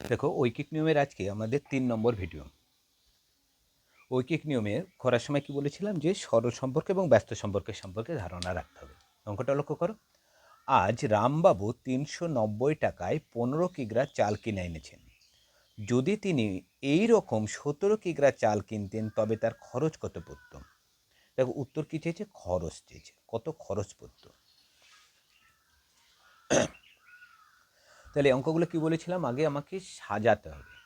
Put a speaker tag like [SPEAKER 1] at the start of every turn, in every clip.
[SPEAKER 1] দেখো, ঐকিক নিয়মের আজকে আমাদের তিন নম্বর ভিডিও ঐকিক নিয়মে করার সময় কি বলেছিলাম যে, সরল সম্পর্কে এবং ব্যস্ত সম্পর্কের সম্পর্কে ধারণা রাখতে হবে। অঙ্কটা লক্ষ্য করো। আজ রামবাবু তিনশো নব্বই টাকায় পনেরো কিগ্রা চাল কিনে এনেছেন। যদি তিনি এই রকম সতেরো কিগ্রা চাল কিনতেন, তবে তার খরচ কত পড়ত? দেখো, উত্তর কী চেয়েছে? খরচ চেয়েছে। কত খরচ পড়ত? তাহলে অঙ্কগুলো কি বলেছিলাম? আগে আমাকে সাজাতে হবে।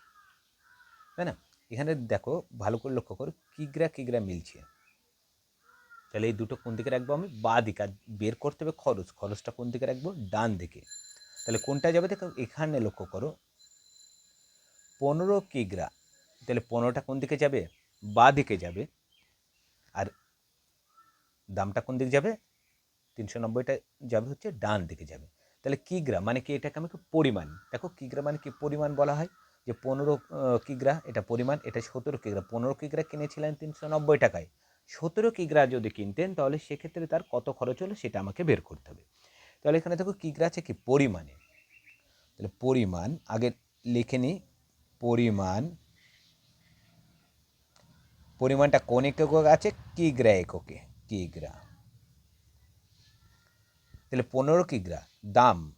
[SPEAKER 1] তাই না? এখানে দেখো, ভালো করে লক্ষ্য করো, কিগ্রা কিগ্রা মিলছে। তাহলে এই দুটো কোন দিকে রাখব আমি? বা দিকে। আর বের করতে হবে খরচ। খরচটা কোন দিকে রাখব? ডান দিকে। তাহলে কোনটা যাবে? দেখো, এখানে লক্ষ্য করো। পনেরো কিগ্রা। তাহলে পনেরোটা কোন দিকে যাবে? বা দিকে যাবে। আর দামটা কোন দিকে যাবে? তিনশো নব্বইটা যাবে হচ্ছে ডান দিকে যাবে। তাহলে কিগ্রা মানে কি এটাকে আমাকে পরিমাণ? দেখো কিগ্রা মানে কি পরিমাণ বলা হয়? যে পনেরো কিগ্রা এটা পরিমাণ, এটা সতেরো কিগ্রা পনেরো কিগ্রা কিনেছিলেন তিনশো নব্বই টাকায়। সতেরো কিগ্রা যদি কিনতেন, তাহলে সেক্ষেত্রে তার কত খরচ হলো সেটা আমাকে বের করতে হবে। তাহলে এখানে দেখো কিগ্রা আছে, কি পরিমাণে। তাহলে পরিমাণ, আগে লিখে নিই। পরিমাণ, পরিমাণটা কোন একক আছে? কিগ্রা এককে? কিগ্রা তাহলে পনেরো কিগ্রা দাম।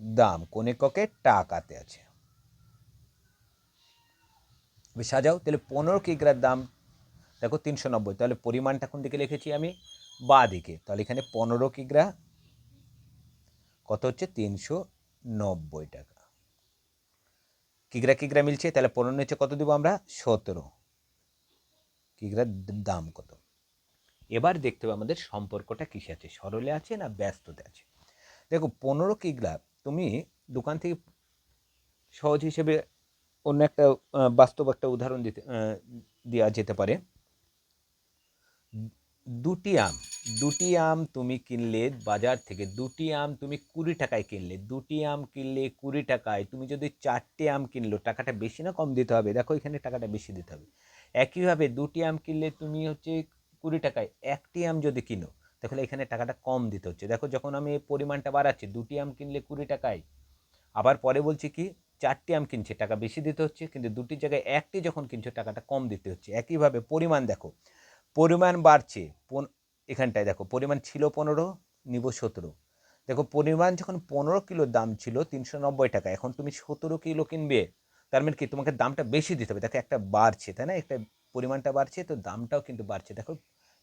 [SPEAKER 1] দাম কোন এককে টাকাতে আছে। সাজাও, তাহলে পনেরো কিগ্রার দাম, দেখো তিনশো নব্বই, তাহলে পরিমাণটা কোন দিকে লিখেছি আমি? বা দিকে, তাহলে এখানে পনেরো কিগ্রা কত হচ্ছে? তিনশো নব্বই টাকা। কিগ্রা কিগ্রা মিলছে, তাহলে পনেরো নিচে কত দিব আমরা? সতেরো। কিগ্রার দাম কত? এবার দেখতে হবে আমাদের সম্পর্কটা কিসে আছে? সরলে আছে না ব্যস্ততে আছে? দেখো, পনেরো কিগ্রা তুমি দোকান থেকে সহজ হিসেবে অন্য একটা বাস্তব একটা উদাহরণ দিতে দেওয়া যেতে পারে। দুটি আম দুটি আম তুমি কিনলে বাজার থেকে, দুটি আম তুমি কুড়ি টাকায় কিনলে, দুটি আম কিনলে কুড়ি টাকায়, তুমি যদি চারটে আম কিনলো, টাকাটা বেশি না কম দিতে হবে? দেখো, এখানে টাকাটা বেশি দিতে হবে। একইভাবে দুটি আম কিনলে তুমি হচ্ছে কুড়ি টাকায় একটি আম যদি কিনো, তাহলে এখানে টাকাটা কম দিতে হচ্ছে। দেখো যখন আমি এই পরিমাণটা বাড়াচ্ছি, দুটি আম কিনলে কুড়ি টাকায়, আবার পরে বলছি কি, চারটি আম কিনছে, টাকা বেশি দিতে হচ্ছে, কিন্তু দুটির জায়গায় একটি যখন কিনছো, টাকাটা কম দিতে হচ্ছে। একইভাবে পরিমাণ দেখো, পরিমাণ বাড়ছে এখানটায় দেখো, পরিমাণ ছিল পনেরো, নিব সতেরো। দেখো পরিমাণ যখন পনেরো কিলোর দাম ছিল, তিনশো নব্বই টাকা, এখন তুমি সতেরো কিলো কিনবে, তার মানে কি, তোমাকে দামটা বেশি দিতে হবে। দেখো একটা বাড়ছে, তাই না? একটা পরিমাণটা বাড়ছে, তো দামটাও কিন্তু বাড়ছে। দেখো,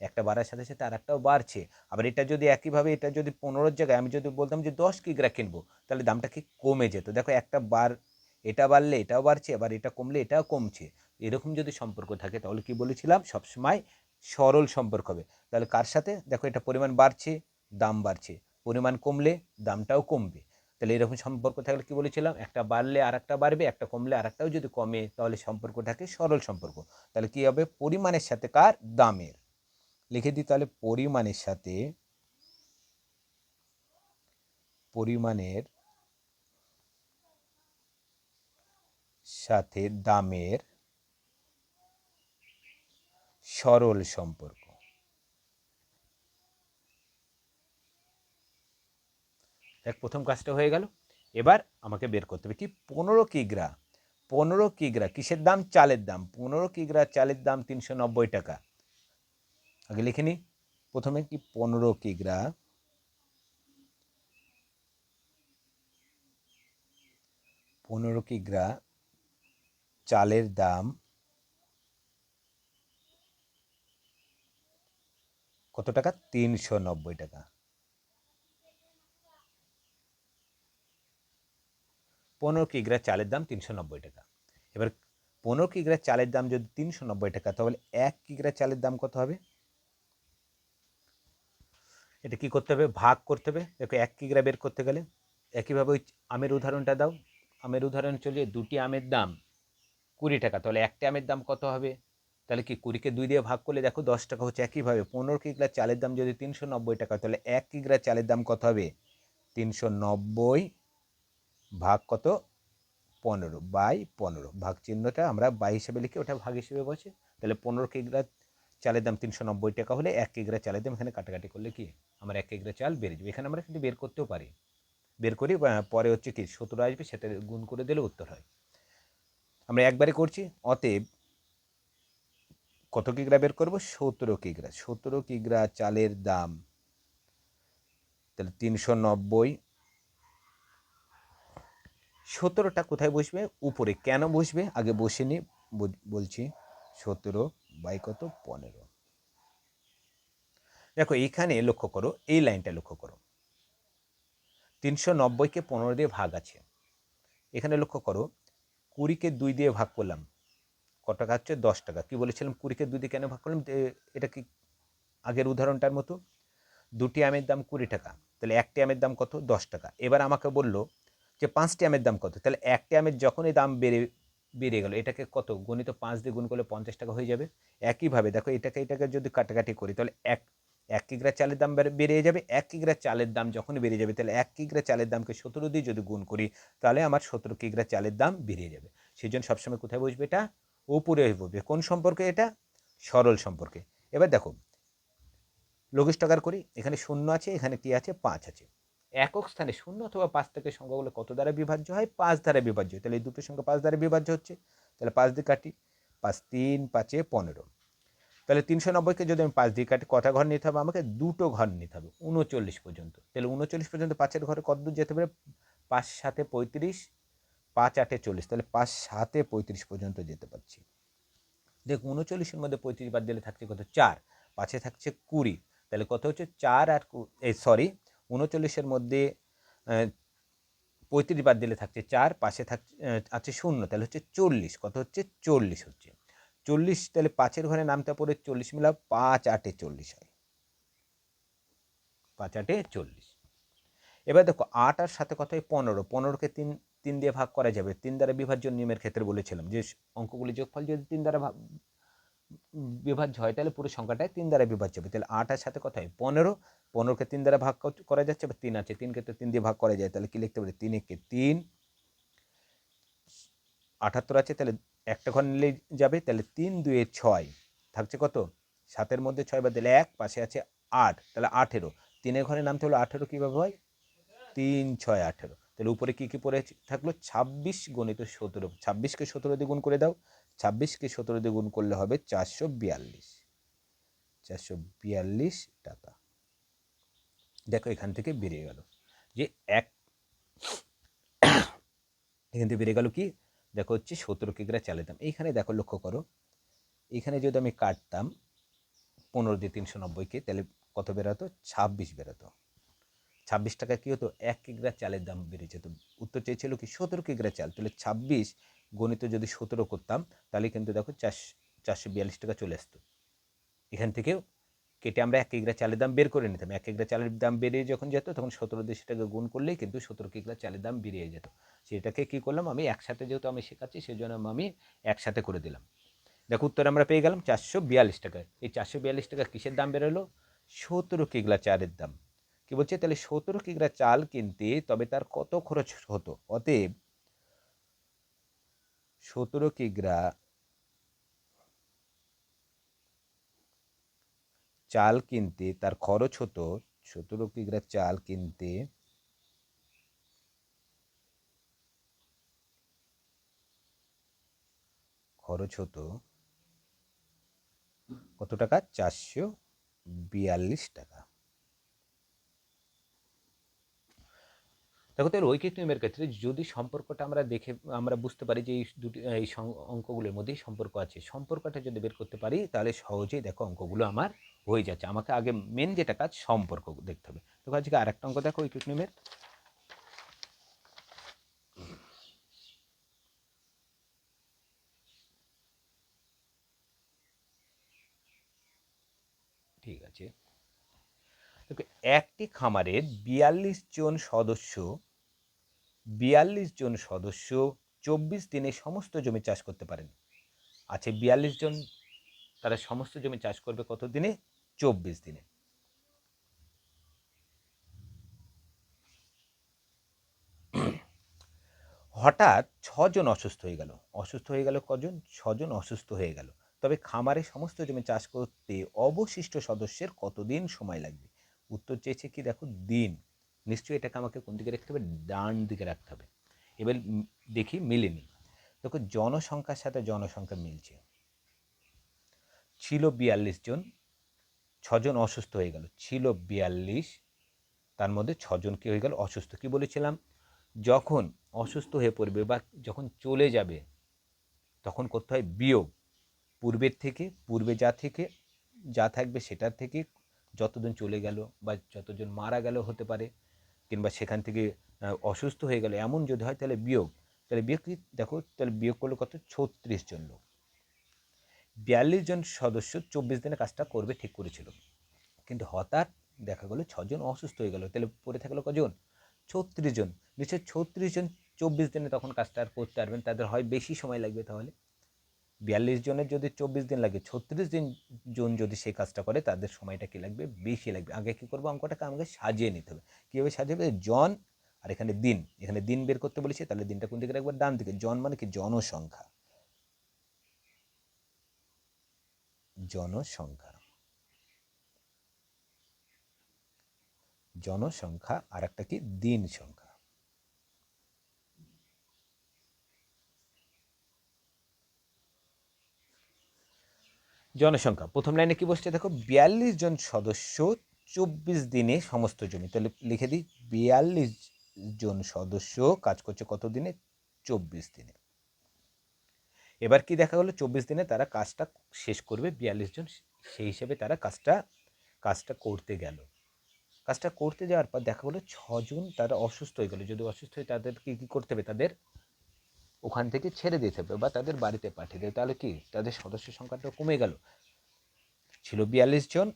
[SPEAKER 1] একটা বাড়ার সাথে সাথে আর একটাও বাড়ছে। আবার এটা যদি একইভাবে, এটা যদি পনেরোর জায়গায়, আমি যদি বলতাম যে দশ কিগ্রা কিনবো, তাহলে দামটা কি কমে যেত? দেখো, একটা বার, এটা বাড়লে এটাও বাড়ছে, আবার এটা কমলে এটাও কমছে। এরকম যদি সম্পর্ক থাকে, তাহলে কি বলেছিলাম? সবসময় সরল সম্পর্ক হবে। তাহলে কার সাথে? দেখো, এটা পরিমাণ বাড়ছে, দাম বাড়ছে। পরিমাণ কমলে দামটাও কমবে। তাহলে এরকম সম্পর্ক থাকলে কি বলেছিলাম? একটা বাড়লে আর একটা বাড়বে, একটা কমলে আর একটাও যদি কমে, তাহলে সম্পর্ক থাকে সরল সম্পর্ক। তাহলে কি হবে? পরিমাণের সাথে কার? দামের। লিখে দিই তাহলে পরিমাণের সাথে পরিমাণের সাথে দামের সরল সম্পর্ক। দেখ, প্রথম কাজটা হয়ে গেল। এবার আমাকে বের করতে হবে। কি? পনেরো কিগ্রা। পনেরো কিগ্রা। কিসের দাম? চালের দাম। পনেরো কিগ্রা চালের দাম তিনশো নব্বই টাকা। আগে লিখে নিই প্রথমে কি? পনেরো কিগ্রা। পনেরো কিগ্রা চালের দাম কত টাকা? তিনশো নব্বই টাকা। পনেরো কিগ্রা চালের দাম তিনশো নব্বই টাকা। এবার পনেরো কিগ্রা চালের দাম যদি তিনশো নব্বই টাকা, তাহলে এক কিগ্রা চালের দাম কত হবে? এটা কি করতে হবে? ভাগ করতে হবে। দেখো, এক কিগ্রা বের করতে গেলে একইভাবে ওই আমের উদাহরণটা দাও। আমের উদাহরণ চলিয়ে দুটি আমের দাম কুড়ি টাকা, তাহলে একটা আমের দাম কত হবে? তাহলে কি কুড়িকে দুই দিয়ে ভাগ করলে দেখো দশ টাকা হচ্ছে একইভাবে। পনেরো কিগ্রা চালের দাম যদি তিনশো নব্বই টাকা, তাহলে এক কিগ্রা চালের দাম কত হবে? তিনশো নব্বই ভাগ কত? পনেরো বাই পনেরো। ভাগ চিহ্নটা আমরা বাই হিসেবে লিখে ওটা ভাগ হিসেবে বসে তাহলে পনেরো কিগ্রা চালের দাম তিনশো নব্বই টাকা হলে এক কিগ্রা চালের দাম এখানে কাটাকাটি করলে কি? আমার এক কিগ্রা চাল বেড়ে যাবে। এখানে আমরা কিন্তু বের করতেও পারি। বের করি পরে হচ্ছে কি সতেরো আসবে, সেটা গুণ করে দিলে উত্তর হয়। আমরা একবারে করছি, অতএব কত কিগ্রা বের করব? সতেরো কিগ্রা সতেরো কিগ্রা চালের দাম তাহলে তিনশো নব্বই সতেরোটা কোথায় বসবে? উপরে কেন বসবে? আগে বসে নি, বল- বলছি সতেরো বাই কত? পনেরো। দেখো এইখানে লক্ষ্য করো, এই লাইনটা লক্ষ্য করো। তিনশো নব্বইকে পনেরো দিয়ে ভাগ আছে। এখানে লক্ষ্য করো, কুড়িকে দুই দিয়ে ভাগ করলাম। কত টাকা হচ্ছে? দশ টাকা। কী বলেছিলাম? কুড়িকে দুই দিয়ে কেন ভাগ করলাম? এটা কি আগের উদাহরণটার মতো? দুটি আমের দাম কুড়ি টাকা। তাহলে একটি আমের দাম কত? দশ টাকা। এবার আমাকে বলল যে পাঁচটি আমের দাম কত? তাহলে একটি আমের যখনই দাম বেড়ে বেড়ে গেল, এটাকে কত? গণিত পাঁচ দিয়ে গুণ করলে পঞ্চাশ টাকা হয়ে যাবে। একইভাবে দেখো, এটাকে এটাকে যদি কাটাকাটি করি, তাহলে এক এক কিগ্রা চালের দাম বেড়ে- যাবে। এক কিগ্রা চালের দাম যখনই বেড়ে যাবে, তাহলে এক কিগ্রা চালের দামকে সতেরো দিয়ে যদি গুণ করি, তাহলে আমার সতেরো কিগ্রা চালের দাম বেড়ে যাবে। সেই জন্য সবসময় কোথায় বসবে এটা? উপরে বসবে। কোন সম্পর্কে এটা? সরল সম্পর্কে। এবার দেখো, লঘিষ্ঠ টাকার করি। এখানে শূন্য আছে, এখানে কি আছে? পাঁচ আছে। একক স্থানে শূন্য অথবা পাঁচ থেকে সংখ্যাগুলো কত দ্বারা বিভাজ্য হয়? পাঁচ দ্বারা বিভাজ্য হয়। তাহলে এই দুটো সংখ্যা পাঁচ দ্বারা বিভাজ্য হচ্ছে। তাহলে পাঁচ দিয়ে কাটি। পাঁচ তিন, পাঁচে পনেরো। তাহলে তিনশো নব্বইকে যদি আমি পাঁচ দিয়ে কাটি, কটা ঘর নিতে হবে আমাকে? দুটো ঘর নিতে হবে, উনচল্লিশ পর্যন্ত। তাহলে উনচল্লিশ পর্যন্ত পাঁচের ঘরে কত দূর যেতে পারে? পাঁচ সাতে পঁয়ত্রিশ, পাঁচ আটে চল্লিশ। তাহলে পাঁচ সাতে পঁয়ত্রিশ পর্যন্ত যেতে পারছি। দেখ উনচল্লিশের মধ্যে পঁয়ত্রিশ বাদ দিলে থাকছে কত? চার। পাঁচে থাকছে কুড়ি। তাহলে কত হচ্ছে? চার আর এই সরি উনচল্লিশের মধ্যে পঁয়ত্রিশ বাদ দিলে থাকছে চার, পাশে থাকছে আছে শূন্য, তাহলে হচ্ছে চল্লিশ। কত হচ্ছে? চল্লিশ হচ্ছে। চল্লিশ, তাহলে পাঁচের ঘরে নামতে পড়ে চল্লিশ মিলা পাঁচ আটে চল্লিশ হয়। পাঁচ আটে চল্লিশ। এবার দেখো, আট আর সাথে কত হয়? পনেরো। পনেরোকে তিন তিন দিয়ে ভাগ করা যাবে। তিন দ্বারা বিভাজ্য নিয়মের ক্ষেত্রে বলেছিলাম যে অঙ্কগুলি যোগফল যদি তিন দ্বারা বিভাজ্য হয়, তাহলে পুরো সংখ্যাটাই তিন দ্বারা বিভাজ্য হবে। তাহলে আট আর সাথে কত হয়? পনেরো। পনেরোকে তিন দ্বারা ভাগ কর- যাচ্ছে বা তিন আছে, তিনকে তো তিন দিয়ে ভাগ করা যায়, তাহলে কি লিখতে পারি? তিন একে তিন, আটাত্তর আছে, তাহলে একটা ঘর নিলেই যাবে, তাহলে তিন দুয়ে ছয়, থাকছে কত? সাতের মধ্যে ছয় বাদ দিলে এক, পাশে আছে আট, তাহলে আঠেরো, তিনের ঘরে নামতে হলো আঠেরো কীভাবে হয়? তিন, ছয়, আঠেরো, তাহলে উপরে কী কী পড়ে থাকল? ছাব্বিশ গণিত সতেরো, ছাব্বিশকে সতেরো দিয়ে গুণ করে দাও, ছাব্বিশকে সতেরো দিয়ে গুণ করলে হবে চারশো বিয়াল্লিশ চারশো বিয়াল্লিশ টাকা। দেখো এখান থেকে বেরিয়ে গেল। যে এক এখান থেকে বেরিয়ে গেল কি? দেখো হচ্ছে সতেরো কিগ্রা চালের দাম এইখানে দেখো লক্ষ্য করো এখানে যদি আমি কাটতাম, পনেরো দিয়ে তিনশো নব্বইকে, তাহলে কত বেরোতো? ছাব্বিশ বেরোতো। ছাব্বিশ টাকা কী হতো? এক কিগ্রা চালের দাম বেড়ে যেত। উত্তর চেয়েছিল কি? সতেরো কিগ্রা চাল। তাহলে ছাব্বিশ গণিত যদি সতেরো করতাম, তাহলে কিন্তু দেখো চারশো চারশো বিয়াল্লিশ টাকা চলে আসতো। এখান থেকেও কেটে আমরা এক কিগ্রা চালের দাম বের করে নিতাম। এক কিগ্রা চালের দাম বেরিয়ে যখন যেত, তখন সতেরো দিয়ে সেটাকে গুণ করলেই কিন্তু সতেরো কিগ্রা চালের দাম বেরিয়ে যেত। সেটাকে কী করলাম আমি? একসাথে যেহেতু আমি শেখাচ্ছি সেই জন্য আমি একসাথে করে দিলাম। দেখো, উত্তর আমরা পেয়ে গেলাম চারশো বিয়াল্লিশ টাকা। এই চারশো বিয়াল্লিশ টাকা কিসের দাম বেরোলো? সতেরো কিগ্রা চালের দাম। কি বলছে? তাহলে সতেরো কিগ্রা চাল কিনতে তবে তার কত খরচ হতো? অতএব সতেরো কিগ্রা চাল কিনতে তার খরচ হতো সতেরো কিগ্রা চাল কিনতে খরচ হতো কত টাকা? চারশো বিয়াল্লিশ টাকা। দেখো তো রৈখিক নিয়মের ক্ষেত্রে যদি সম্পর্কটা আমরা দেখে, আমরা বুঝতে পারি যে এই দুটি, এই অঙ্কগুলোর মধ্যেই সম্পর্ক আছে। সম্পর্কটা যদি বের করতে পারি, তাহলে সহজেই দেখো অঙ্কগুলো আমার হয়ে যাচ্ছে। আমাকে আগে মেন যেটা কাজ সম্পর্ক দেখতে হবে। তো আজকে আর একটা অঙ্ক দেখো নিয়মের ঠিক আছে। একটি খামারের বিয়াল্লিশ জন সদস্য, বিয়াল্লিশ জন সদস্য চব্বিশ দিনে সমস্ত জমি চাষ করতে পারেন। আছে বিয়াল্লিশ জন, তারা সমস্ত জমি চাষ করবে কত দিনে চব্বিশ দিনে। হঠাৎ ছজন অসুস্থ হয়ে গেল। অসুস্থ হয়ে গেল কজন? ছজন অসুস্থ হয়ে গেল। তবে খামারে সমস্ত জমি চাষ করতে অবশিষ্ট সদস্যের কতদিন সময় লাগবে? উত্তর চেয়েছে কি, দেখো, দিন। নিশ্চয়ই এটাকে আমাকে কোন দিকে রাখতে হবে? ডান দিকে রাখতে হবে। এবার দেখি মিলেনি। দেখো, জনসংখ্যার সাথে জনসংখ্যা মিলছে। ছিল বিয়াল্লিশ জন ছজন অসুস্থ হয়ে গেল। ছিল বিয়াল্লিশ, তার মধ্যে ছজন কি হয়ে গেল? অসুস্থ। কি বলেছিলাম? যখন অসুস্থ হয়ে পড়বে বা যখন চলে যাবে, তখন করতে হয় বিয়োগ। পূর্বের থেকে, পূর্বে যা থেকে, যা থাকবে সেটার থেকে যতজন চলে গেল বা যতজন মারা গেল হতে পারে, কিংবা সেখান থেকে অসুস্থ হয়ে গেল, এমন যদি হয় তাহলে বিয়োগ। তাহলে বিয়োগ দেখো, তাহলে বিয়োগ করলে কত? ছত্রিশ জন লোক। বিয়াল্লিশ জন সদস্য চব্বিশ দিনে কাজটা করবে, ঠিক করেছিল। কিন্তু হঠাৎ দেখা গেলো ছজন অসুস্থ হয়ে গেল। তাহলে পড়ে থাকল কজন? ছত্রিশ জন। নিশ্চয় ছত্রিশ জন চব্বিশ দিনে তখন কাজটা আর করতে পারবেন। তাদের হয় বেশি সময় লাগবে তাহলে। বিয়াল্লিশ জনের যদি চব্বিশ দিন লাগে, ছত্রিশ দিন জন যদি সেই কাজটা করে, তাদের সময়টা কি লাগবে? বেশি লাগবে। আগে কী করব? অঙ্কটাকে আমাকে সাজিয়ে নিতে হবে। কীভাবে সাজিয়ে হবে? জন আর এখানে দিন। এখানে দিন বের করতে বলেছে, তাহলে দিনটা কোন দিকে রাখবে ডান দিকে। জন মানে কি? জনসংখ্যা। জনসংখ্যা। জনসংখ্যা আর একটা কি? দিন সংখ্যা জনসংখ্যা। প্রথম লাইনে কি বসছে? দেখো, বিয়াল্লিশ জন সদস্য চব্বিশ দিনে সমস্ত জমি। তাহলে লিখে দিই, বিয়াল্লিশ জন সদস্য কাজ করছে কত দিনে? চব্বিশ দিনে। এবার কি দেখা গেলো, চব্বিশ দিনে তারা কাজটা শেষ করবে, বিয়াল্লিশ জন সেই হিসেবে তারা কাজটা কাজটা করতে গেল। কাজটা করতে যাওয়ার পর দেখা গেলো, ছজন তারা অসুস্থ হয়ে গেলো। যদি অসুস্থ হয়ে তাদেরকে কী করতে হবে? তাদের ওখান থেকে ছেড়ে দিতে হবে বা তাদের বাড়িতে পাঠিয়ে দেবে তাহলে কি? তাদের সদস্য সংখ্যাটা কমে গেল। ছিল বিয়াল্লিশ জন,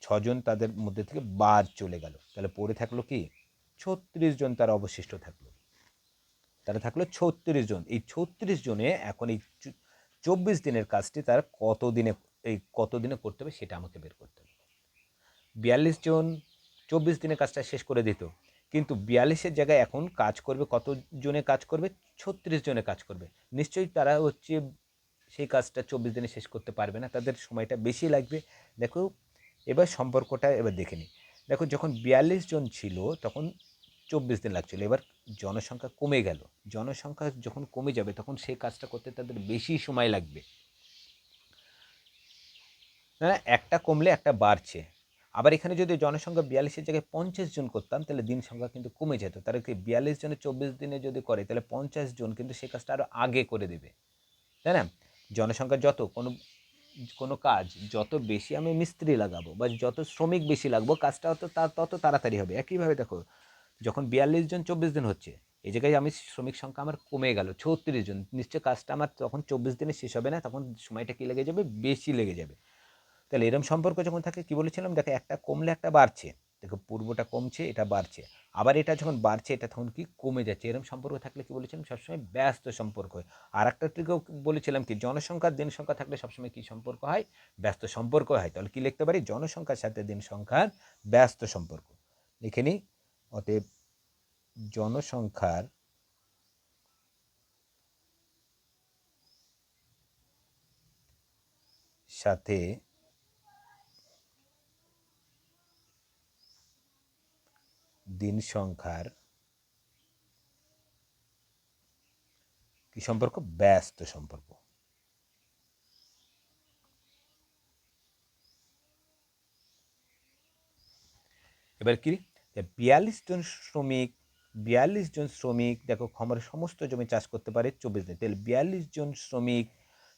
[SPEAKER 1] ছজন তাদের মধ্যে থেকে বাদ চলে গেল। তাহলে পড়ে থাকল কি? ছত্রিশ জন তারা অবশিষ্ট থাকল। তারা থাকল ছত্রিশ জন। এই ছত্রিশ জনে এখন এই চব্বিশ দিনের কাজটি তারা কত দিনে এই কত দিনে করতে হবে সেটা আমাকে বের করতে হবে। বিয়াল্লিশ জন চব্বিশ দিনে কাজটা শেষ করে দিত। কিন্তু বিয়াল্লিশের জায়গায় এখন কাজ করবে কত জনে কাজ করবে? ছত্রিশ জনে কাজ করবে। নিশ্চয়ই তারা হচ্ছে সেই কাজটা চব্বিশ দিনে শেষ করতে পারবে না। তাদের সময়টা বেশি লাগবে। দেখো, এবার সম্পর্কটা এবার দেখে নিই। দেখো, যখন বিয়াল্লিশ জন ছিল তখন চব্বিশ দিন লাগছিল। এবার জনসংখ্যা কমে গেল। জনসংখ্যা যখন কমে যাবে, তখন সেই কাজটা করতে তাদের বেশি সময় লাগবে। হ্যাঁ একটা কমলে একটা বাড়ছে। আবার এখানে যদি জনসংখ্যা বিয়াল্লিশের জায়গায় পঞ্চাশ জন করতাম, তাহলে দিন সংখ্যা কিন্তু কমে যেত। তারা কি বিয়াল্লিশ জনে চব্বিশ দিনে যদি করে, তাহলে পঞ্চাশ জন কিন্তু সেই কাজটা আরও আগে করে দেবে। তাই না? জনসংখ্যা যত কোনো কোনো কাজ, যত বেশি আমি মিস্ত্রি লাগাবো বা যত শ্রমিক বেশি লাগবো, কাজটা তত তা- তত তাড়াতাড়ি হবে। একইভাবে দেখো যখন বিয়াল্লিশ জন চব্বিশ দিন হচ্ছে, এই জায়গায় আমি শ্রমিক সংখ্যা আমার কমে গেল, ছত্রিশ জন। নিশ্চয় কাজটা আমার তখন চব্বিশ দিনে শেষ হবে না, তখন সময়টা কী লেগে যাবে? বেশি লেগে যাবে। তাহলে এরম সম্পর্ক যখন থাকে, কী বলেছিলাম? দেখো একটা কমলে একটা বাড়ছে। দেখো পূর্বটা কমছে, এটা বাড়ছে। আবার এটা যখন বাড়ছে, এটা তখন কি কমে যাচ্ছে? এরকম সম্পর্ক থাকলে কি বলেছিলাম? সবসময় ব্যস্ত সম্পর্ক হয়। আর একটা ট্রিকেও বলেছিলাম কি জনসংখ্যার দিন সংখ্যা থাকলে সবসময় কি সম্পর্ক হয়? ব্যস্ত সম্পর্ক হয়। তাহলে কি লিখতে পারি? জনসংখ্যার সাথে দিন সংখ্যার ব্যস্ত সম্পর্ক। লিখে নিই। অতএব জনসংখ্যার সাথে দিন সংখ্যার কি সম্পর্ক? ব্যস্ত সম্পর্ক। এবার কি? বিয়াল্লিশ জন শ্রমিক, বিয়াল্লিশ জন শ্রমিক, দেখো খমর সমস্ত জমি চাষ করতে পারে চব্বিশ দিন। তাহলে বিয়াল্লিশ জন শ্রমিক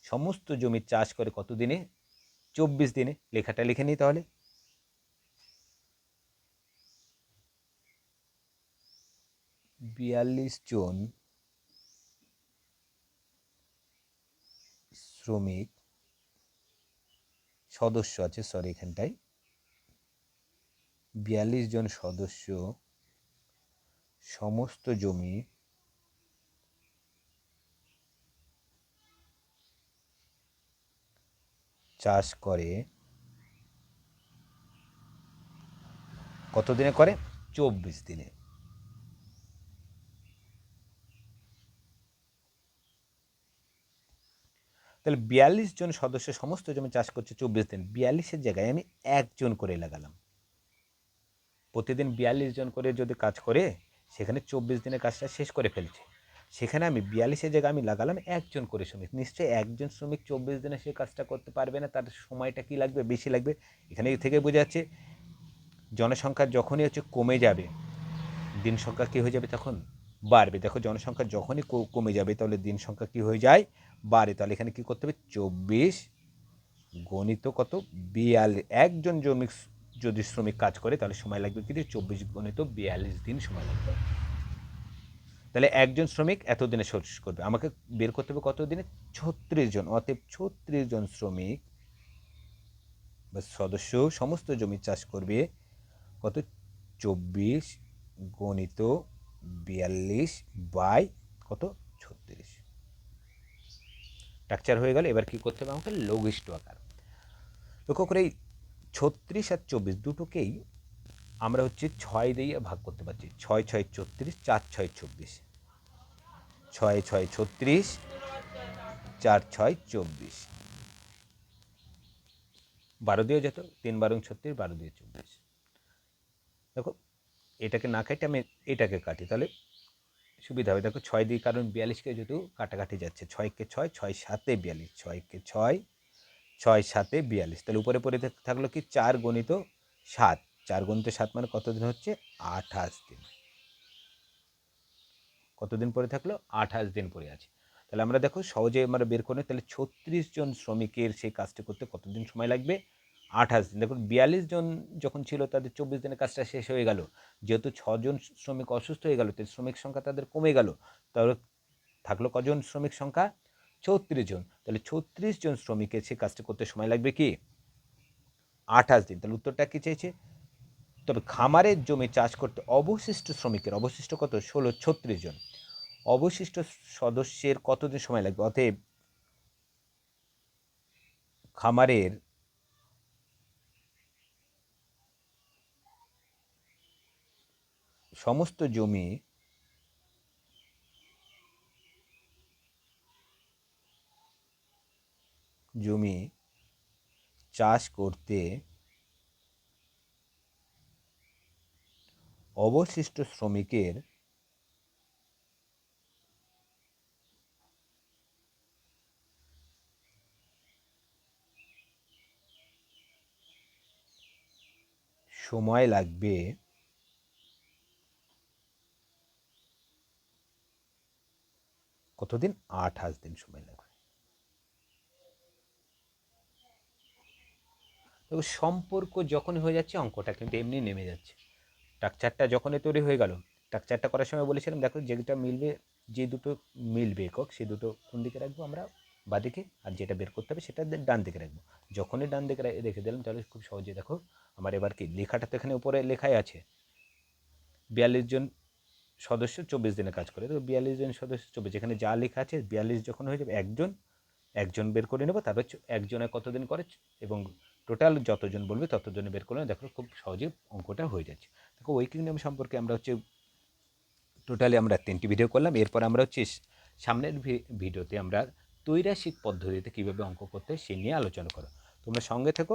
[SPEAKER 1] সমস্ত জমি চাষ করে কত দিনে? চব্বিশ দিনে। লেখাটা লিখে নিই তাহলে। বিয়াল্লিশ জন শ্রমিক সদস্য আছে সরি এখানটায়। বিয়াল্লিশ জন সদস্য, সমস্ত জমি, চাষ করে কত দিনে করে? চব্বিশ দিনে। তাহলে বিয়াল্লিশ জন সদস্য সমস্ত জমি চাষ করছে চব্বিশ দিন। বিয়াল্লিশের জায়গায় আমি একজন করে লাগালাম। প্রতিদিন বিয়াল্লিশ জন করে যদি কাজ করে, সেখানে চব্বিশ দিনের কাজটা শেষ করে ফেলছে। সেখানে আমি বিয়াল্লিশের জায়গায় আমি লাগালাম একজন করে শ্রমিক। নিশ্চয়ই একজন শ্রমিক চব্বিশ দিনে সে কাজটা করতে পারবে না, তার সময়টা কি লাগবে, বেশি লাগবে, এখানে থেকে বোঝা যাচ্ছে, জনসংখ্যা যখনই হচ্ছে কমে যাবে, দিন সংখ্যা কী হয়ে যাবে তখন? বাড়বে। দেখো, জনসংখ্যা যখনই কমে যাবে, তাহলে দিন সংখ্যা কী হয়ে যায়? বাড়ে। তাহলে এখানে কী করতে হবে? চব্বিশ গণিত কত? বিয়াল্লিশ একজন জমিক যদি শ্রমিক কাজ করে, তাহলে সময় লাগবে কিন্তু চব্বিশ গণিত বিয়াল্লিশ দিন সময় লাগবে। তাহলে একজন শ্রমিক এত দিনে শেষ করবে। আমাকে বের করতে হবে কত দিনে ছত্রিশ জন। অতএব ছত্রিশ জন শ্রমিক বা সদস্য সমস্ত জমি চাষ করবে। কত? চব্বিশ গণিত বিয়াল্লিশ বাই কত? ছত্রিশ। স্ট্রাকচার হয়ে গেল। এবার কি করতে হবে? আমাকে লঘিষ্ঠ আকার। লক্ষ্য করে ছত্রিশ আর চব্বিশ দুটোকেই আমরা হচ্ছে ছয় দিয়ে ভাগ করতে পারছি। ছয় ছয়, ছত্রিশ, চার, ছয়, চব্বিশ। ছয় ছয়, ছত্রিশ, চার, ছয়, চব্বিশ। বারো দিয়ে যেত, তিন বারো ছত্রিশ, বারো দিয়ে চব্বিশ। দেখো, এটাকে না কেটে আমি এটাকে কাটি, তাহলে সুবিধা হবে। দেখো, ছয় দিয়ে কারণ বিয়াল্লিশকে যেহেতু কাটাকাটি যাচ্ছে, ছয়কে ছয় ছয় সাতে বিয়াল্লিশ, ছয়কে ছয় ছয়, সাতে বিয়াল্লিশ। তাহলে উপরে পরে থাকল কি চার গণিত সাত। চার গণিত সাত মানে কতদিন হচ্ছে? আঠাশ দিন। কতদিন পরে থাকল? আঠাশ দিন পরে আছে। তাহলে আমরা দেখো সহজে আমরা বের করে তাহলে ছত্রিশ জন শ্রমিকের সেই কাজটি করতে কতদিন সময় লাগবে? আঠাশ দিন। দেখুন, বিয়াল্লিশ জন যখন ছিল, তাদের চব্বিশ দিনের কাজটা শেষ হয়ে গেল। যেহেতু ছজন শ্রমিক অসুস্থ হয়ে গেল তাই শ্রমিক সংখ্যা তাদের কমে গেল। তাহলে থাকল কজন শ্রমিক সংখ্যা? ছত্রিশ জন। তাহলে ছত্রিশ জন শ্রমিকের সে কাজটা করতে সময় লাগবে কি? আঠাশ দিন। তাহলে উত্তরটা কী চেয়েছে? তবে খামারের জমি চাষ করতে অবশিষ্ট শ্রমিকের, অবশিষ্ট কত? ষোলো, ছত্রিশ জন। অবশিষ্ট সদস্যের কতদিন সময় লাগবে? অতএব খামারের সমস্ত জমি জমি চাষ করতে অবশিষ্ট শ্রমিকের সময় লাগবে কতদিন? আঠাশ দিন সময় লাগবে। দেখো, সম্পর্ক যখনই হয়ে যাচ্ছে, অঙ্কটা কিন্তু এমনি নেমে যাচ্ছে। স্ট্রাকচারটা যখনই তৈরি হয়ে গেল স্ট্রাকচারটা করার সময় বলেছিলাম, দেখো যে যেটা মিলবে, যে দুটো মিলবে একক, সে দুটো কোন দিকে রাখব আমরা? বাদিকে, আর যেটা বের করতে হবে সেটা ডান দিকে রাখব। যখনই ডান দিকে রেখে দিলাম, তাহলে খুব সহজে দেখো, আমার এবার কি, লেখাটা তো এখানে উপরে লেখাই আছে। বিয়াল্লিশ জন সদস্য চব্বিশ দিনে কাজ করে। তো বিয়াল্লিশ জন সদস্য চব্বিশ, যেখানে যা লেখা আছে, বিয়াল্লিশ যখন হয়ে যাবে, একজন একজন বের করে নেব, তারপর একজনে কতদিন করে এবং টোটাল যতজন বলবে ততজনে বের করলে দেখো খুব সহজে অঙ্কটা হয়ে যাচ্ছে। দেখো ওয়েকিং নিয়ম সম্পর্কে আমরা হচ্ছে টোটালি আমরা তিনটি ভিডিও করলাম। এরপর আমরা হচ্ছে সামনের ভিডিওতে আমরা তৈরাসিক পদ্ধতিতে কীভাবে অঙ্ক করতে সে নিয়ে আলোচনা করো। তোমরা সঙ্গে থেকো।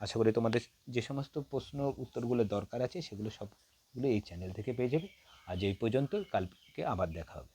[SPEAKER 1] আশা করি তোমাদের যে সমস্ত প্রশ্ন উত্তরগুলো দরকার আছে সেগুলো সবগুলো এই চ্যানেল থেকে পেয়ে যাবে। আজ এই পর্যন্ত, কালকে আবার দেখা হবে।